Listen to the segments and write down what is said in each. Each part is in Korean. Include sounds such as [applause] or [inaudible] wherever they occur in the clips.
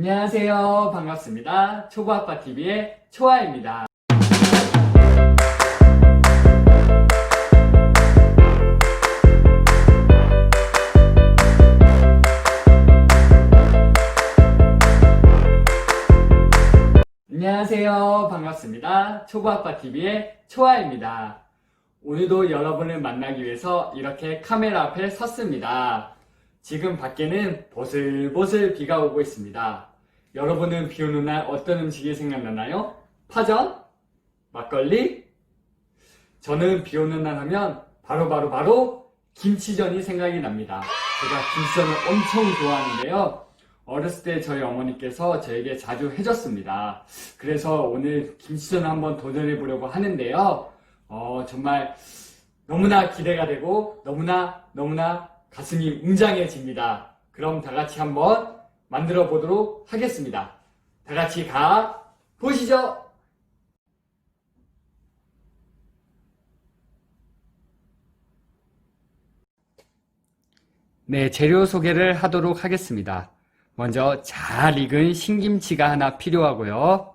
안녕하세요. 반갑습니다. 초보아빠TV의 초아입니다. 안녕하세요. 반갑습니다. 초보아빠TV의 초아입니다. 오늘도 여러분을 만나기 위해서 이렇게 카메라 앞에 섰습니다. 지금 밖에는 보슬보슬 비가 오고 있습니다. 여러분은 비 오는 날 어떤 음식이 생각나나요? 파전? 막걸리? 저는 비 오는 날 하면 바로 바로 바로 김치전이 생각이 납니다. 제가 김치전을 엄청 좋아하는데요. 어렸을 때 저희 어머니께서 저에게 자주 해줬습니다. 그래서 오늘 김치전을 한번 도전해 보려고 하는데요. 어, 정말 너무나 기대가 되고 너무나 너무나 가슴이 웅장해집니다. 그럼 다 같이 한번 만들어 보도록 하겠습니다. 다 같이 가 보시죠. 네, 재료 소개를 하도록 하겠습니다. 먼저 잘 익은 신김치가 하나 필요하고요.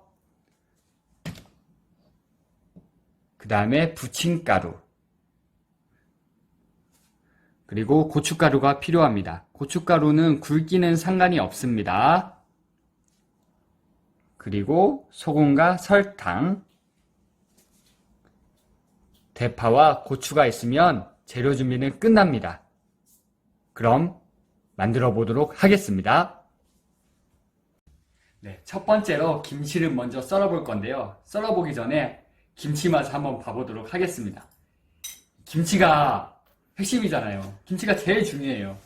그 다음에 부침가루. 그리고 고춧가루가 필요합니다. 고춧가루는 굵기는 상관이 없습니다. 그리고 소금과 설탕. 대파와 고추가 있으면 재료 준비는 끝납니다. 그럼 만들어 보도록 하겠습니다. 네, 첫 번째로 김치를 먼저 썰어 볼 건데요. 썰어 보기 전에 김치 맛을 한번 봐보도록 하겠습니다. 김치가 핵심이잖아요. 김치가 제일 중요해요.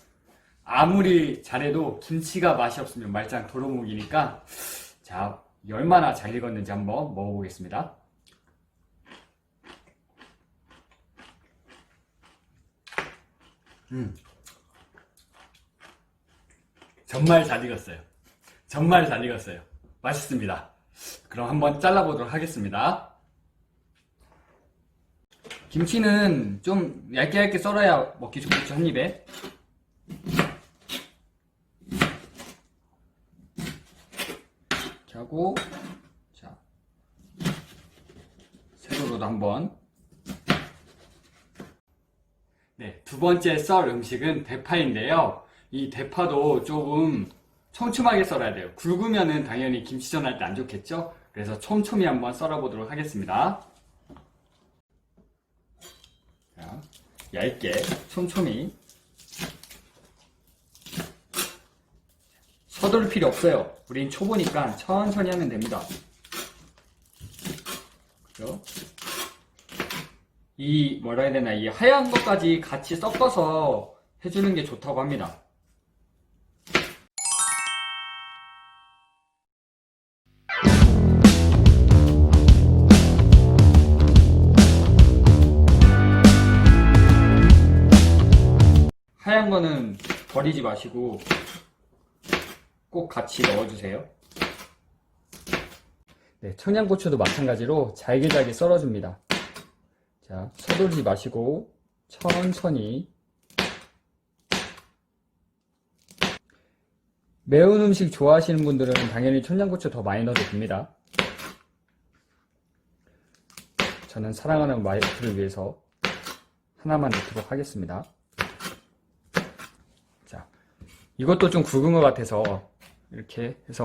아무리 잘해도 김치가 맛이 없으면 말짱 도루묵이니까 자, 이 얼마나 잘 익었는지 한번 먹어보겠습니다. 음. 정말 잘 익었어요. 정말 잘 익었어요. 맛있습니다. 그럼 한번 잘라보도록 하겠습니다. 김치는 좀 얇게 얇게 썰어야 먹기 좋겠죠, 한 입에. 하고, 자, 세로로도 한번. 네, 두 번째 썰 음식은 대파인데요. 이 대파도 조금 촘촘하게 썰어야 돼요. 굵으면은 당연히 김치전 할 때 안 좋겠죠? 그래서 촘촘히 한번 썰어보도록 하겠습니다. 자, 얇게, 촘촘히. 서두를 필요 없어요. 우린 초보니까 천천히 하면 됩니다. 그죠? 이, 뭐라 해야 되나, 이 하얀 것까지 같이 섞어서 해주는 게 좋다고 합니다. 하얀 거는 버리지 마시고 꼭 같이 넣어주세요. 네, 청양고추도 마찬가지로 잘게 잘게 썰어줍니다. 자, 서두르지 마시고 천천히 매운 음식 좋아하시는 분들은 당연히 청양고추 더 많이 넣어도 됩니다. 저는 사랑하는 와이프를 위해서 하나만 넣도록 하겠습니다. 자, 이것도 좀 굵은 것 같아서 이렇게 해서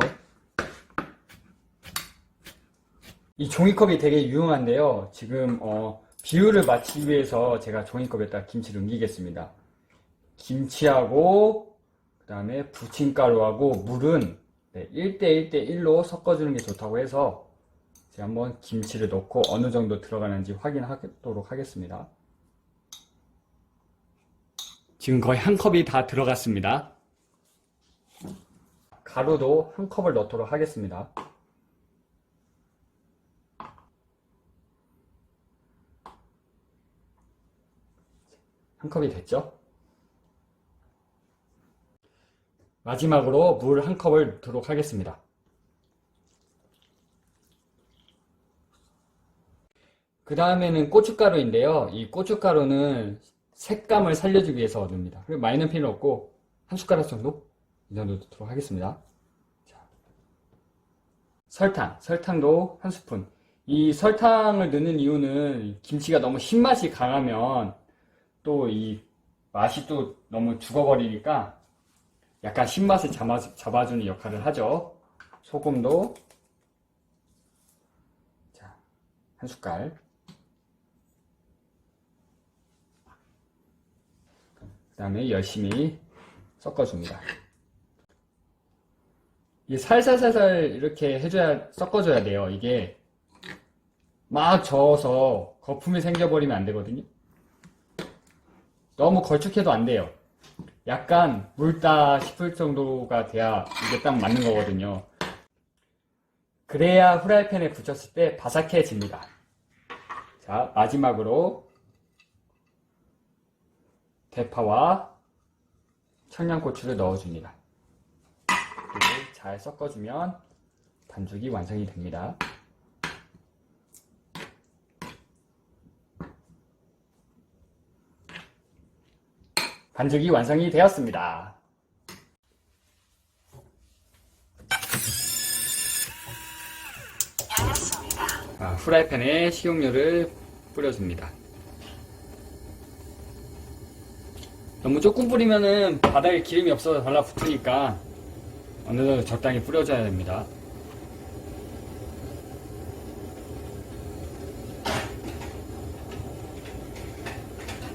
이 종이컵이 되게 유용한데요. 지금 어, 비율을 맞추기 위해서 제가 종이컵에다 김치를 옮기겠습니다. 김치하고 그 다음에 부침가루하고 물은 네, 1대 1대 1로 섞어주는 게 좋다고 해서 제가 한번 김치를 넣고 어느 정도 들어가는지 확인하도록 하겠습니다. 지금 거의 한 컵이 다 들어갔습니다. 가루도 한 컵을 넣도록 하겠습니다. 한 컵이 됐죠? 마지막으로 물 한 컵을 넣도록 하겠습니다. 그 다음에는 고춧가루인데요. 이 고춧가루는 색감을 살려주기 위해서 넣습니다. 그리고 많이는 필요 없고 한 숟가락 정도 이 정도 넣도록 하겠습니다. 자, 설탕, 설탕도 한 스푼. 이 설탕을 넣는 이유는 김치가 너무 신맛이 강하면 또 이 맛이 또 너무 죽어버리니까 약간 신맛을 잡아, 잡아주는 역할을 하죠. 소금도 자, 한 숟갈. 그 다음에 열심히 섞어줍니다. 이 살살살살 이렇게 해줘야, 섞어줘야 돼요. 이게 막 저어서 거품이 생겨버리면 안 되거든요. 너무 걸쭉해도 안 돼요. 약간 묽다 싶을 정도가 돼야 이게 딱 맞는 거거든요. 그래야 후라이팬에 붙였을 때 바삭해집니다. 자, 마지막으로 대파와 청양고추를 넣어줍니다. 잘 섞어주면 반죽이 완성이 됩니다. 반죽이 완성이 되었습니다. 아, 후라이팬에 식용유를 뿌려줍니다. 너무 조금 뿌리면은 바닥에 기름이 없어서 달라붙으니까 어느 정도 적당히 뿌려줘야 됩니다.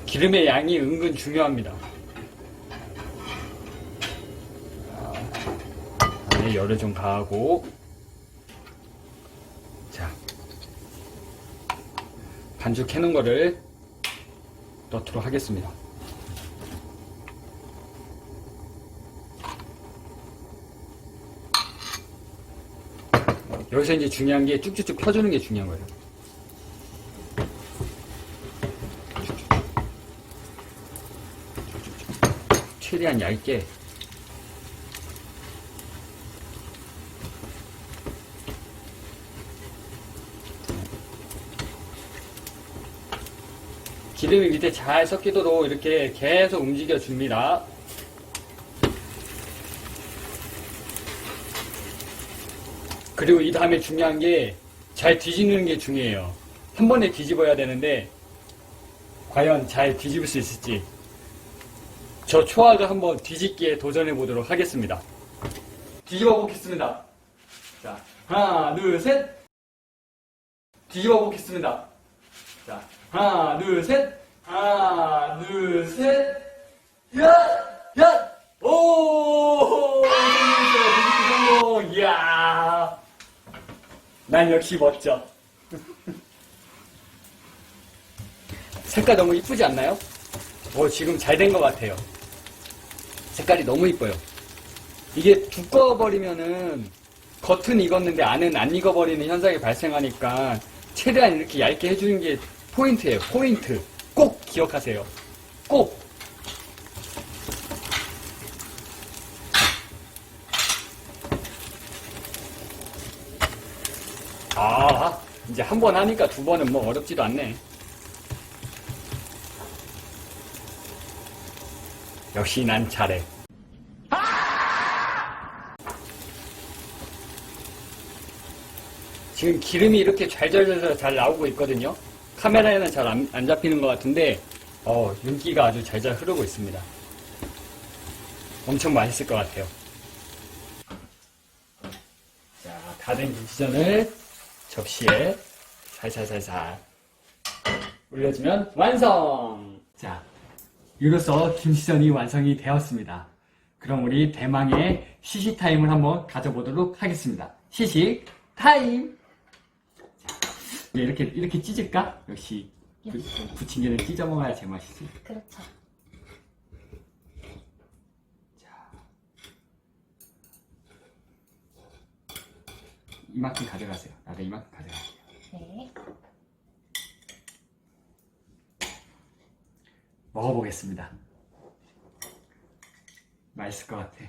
기름의 양이 은근 중요합니다. 안에 열을 좀 가하고 자 반죽 해놓은 거를 넣도록 하겠습니다. 여기서 이제 중요한 게 쭉쭉쭉 펴주는 게 중요한 거예요. 최대한 얇게 기름이 밑에 잘 섞이도록 이렇게 계속 움직여 줍니다. 그리고 이 다음에 중요한 게 잘 뒤집는 게 중요해요. 한 번에 뒤집어야 되는데 과연 잘 뒤집을 수 있을지 저 초아를 한번 뒤집기에 도전해 보도록 하겠습니다. 뒤집어 보겠습니다. 자, 하나, 둘, 셋. 뒤집어 보겠습니다. 자, 하나, 둘, 셋. 하나, 둘, 셋. 야! 야! 오! 뒤집기 성공. 이야. 난 역시 멋져. 색깔 너무 이쁘지 않나요? 오, 지금 잘 된 것 같아요. 색깔이 너무 이뻐요. 이게 두꺼워버리면은 겉은 익었는데 안은 안 익어버리는 현상이 발생하니까 최대한 이렇게 얇게 해주는 게 포인트예요. 포인트. 꼭 기억하세요. 꼭. 아, 이제 한 번 하니까 두 번은 뭐 어렵지도 않네. 역시 난 잘해. 지금 기름이 이렇게 잘잘잘 잘 나오고 있거든요. 카메라에는 잘 안 잡히는 것 같은데, 어, 윤기가 아주 잘잘 흐르고 있습니다. 엄청 맛있을 것 같아요. 자, 다 된 김치전을 접시에 살살살살 올려주면 완성! 자, 이로써 김치전이 완성이 되었습니다. 그럼 우리 대망의 시식 타임을 한번 가져보도록 하겠습니다. 시식 타임! 자, 이렇게, 이렇게 찢을까? 역시, 부, 부침개는 찢어 먹어야 제맛이지. 그렇죠. 이만큼 가져가세요. 나도 이만큼 가져갈게요. 먹어보겠습니다. 맛있을 것 같아.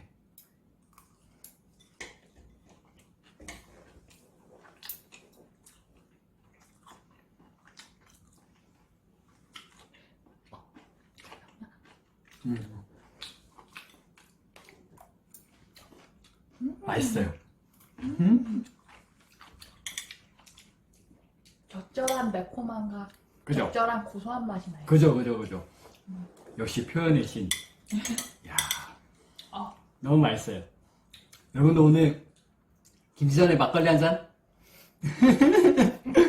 음. 맛있어요. 음. 적절한 매콤함과 그죠? 적절한 고소한 맛이 나요. 그죠, 그죠, 그죠. 역시 표현의 신. [laughs] 야 어. 너무 맛있어요. 여러분도 오늘 김지선의 막걸리 한 잔? [laughs]